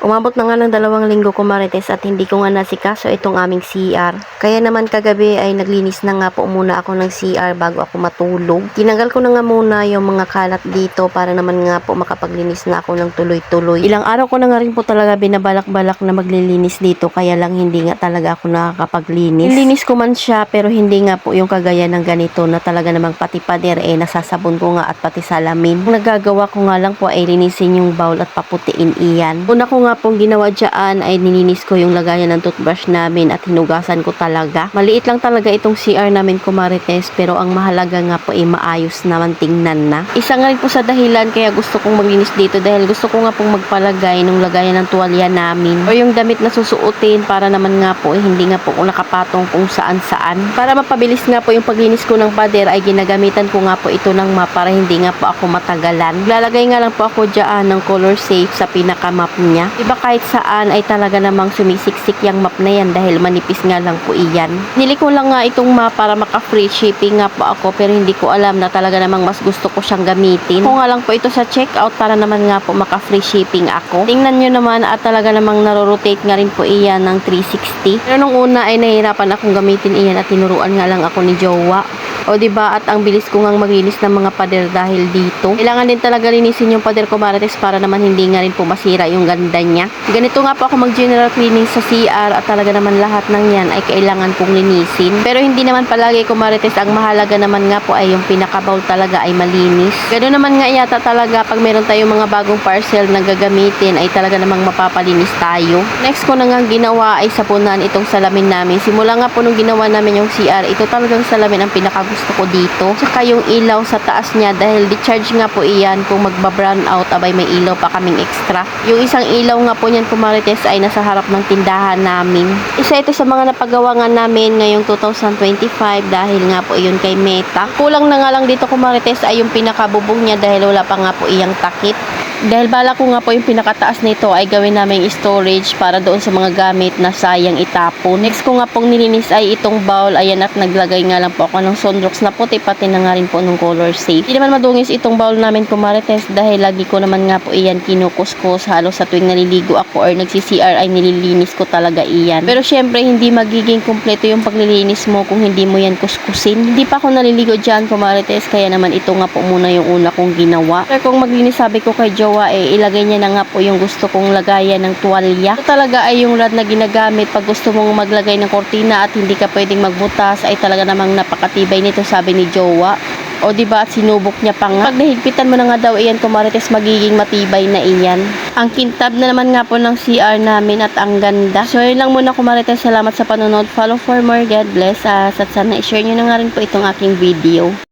Umabot na nga ng dalawang linggo ko marites at hindi ko nga nasikaso itong aming CR. Kaya naman kagabi ay naglinis na nga po muna ako ng CR bago ako matulog. Tinanggal ko na nga muna yung mga kalat dito para naman nga po makapaglinis na ako ng tuloy-tuloy. Ilang araw ko na nga rin po talaga binabalak-balak na maglilinis dito kaya lang hindi nga talaga ako nakakapaglinis. Nilinis ko man siya pero hindi nga po yung kagaya ng ganito na talaga namang pati pader eh nasasabon ko nga at pati salamin. Ang nagagawa ko nga lang po ay linisin yung bowl at paputiin iyan. Una ko nga pong ginawa dyan ay nilinis ko yung lagayan ng toothbrush namin at hinugasan ko talaga. Maliit lang talaga itong CR namin kumarites pero ang mahalaga nga po ay maayos naman tingnan na. Isa nga rin po sa dahilan kaya gusto kong maglinis dito dahil gusto ko nga pong magpalagay ng lagayan ng tuwalya namin o yung damit na susuotin para naman nga po eh, hindi nga po ako nakapatong kung saan saan. Para mapabilis nga po yung paglinis ko ng pader ay ginagamitan ko nga po ito ng map para hindi nga po ako matagalan. Lalagay nga lang po ako dyan ng color safe sa pinaka map niya. Diba kahit saan ay talaga namang sumisiksik yung map na yan dahil manipis nga lang po iyan. Nili ko lang nga itong map para maka-free shipping nga po ako pero hindi ko alam na talaga namang mas gusto ko siyang gamitin. Kung nga lang po ito sa checkout para naman nga po maka-free shipping ako. Tingnan nyo naman at talaga namang narorotate nga rin po iyan ng 360. Pero nung una ay nahihirapan akong gamitin iyan at tinuruan nga lang ako ni Jowa. O di ba at ang bilis ko ngang maglinis ng mga pader dahil dito. Kailangan din talaga linisin yung pader ko marites para naman hindi nga rin po masira yung ganda niya. Ganito nga po ako mag general cleaning sa CR at talaga naman lahat ng yan ay kailangan kong linisin. Pero hindi naman palagi ko marites ang mahalaga naman nga po ay yung pinaka-bowl talaga ay malinis. Ganoon naman nga yata talaga pag meron tayong mga bagong parcel na gagamitin ay talaga namang mapapalinis tayo. Next ko na nga ginawa ay sapunan itong salamin namin. Simula nga po nung ginawa namin yung CR, ito talagang salamin ang pinaka gusto ko dito. Tsaka yung ilaw sa taas niya dahil di-charge nga po iyan kung magba-brown out abay may ilaw pa kaming extra. Yung isang ilaw nga po niyan kumarites ay nasa harap ng tindahan namin. Isa ito sa mga napagawa nga namin ngayong 2025 dahil nga po iyon kay Meta. Kulang na nga lang dito kumarites ay yung pinakabubong niya dahil wala pa nga po iyang takip. Dahil bala ko nga po yung pinakataas nito ay gawin namin storage para doon sa mga gamit na sayang itapon. Next ko nga pong nilinis ay itong bowl. Ayan at naglagay nga lang po ako ng sunrocks na puti pati na nga rin po ng color safe. Hindi naman madungis itong bowl namin kumarites dahil lagi ko naman nga po iyan kinukuskus halos sa tuwing naliligo ako or nagsi-CR ay nililinis ko talaga iyan. Pero syempre hindi magiging kumpleto yung paglilinis mo kung hindi mo yan kuskusin. Hindi pa ako naliligo dyan kumarites kaya naman ito nga po muna yung una kong ginawa. Pero kung maglinis sabi ko kay jowa eh ilagay niya na nga po yung gusto kong lagayan ng tuwalya. Ito talaga ay yung rod na ginagamit pag gusto mong maglagay ng kortina at hindi ka pwedeng magbutas ay talaga namang napakatibay nito sabi ni jowa. O di ba at sinubok niya pa nga. Pag nahigpitan mo na nga daw iyan kumarites magiging matibay na iyan. Ang kintab na naman nga po ng CR namin at ang ganda. So yun lang muna kumarites. Salamat sa panonood. Follow for more. God bless us. At sana i-share nyo na nga rin po itong aking video.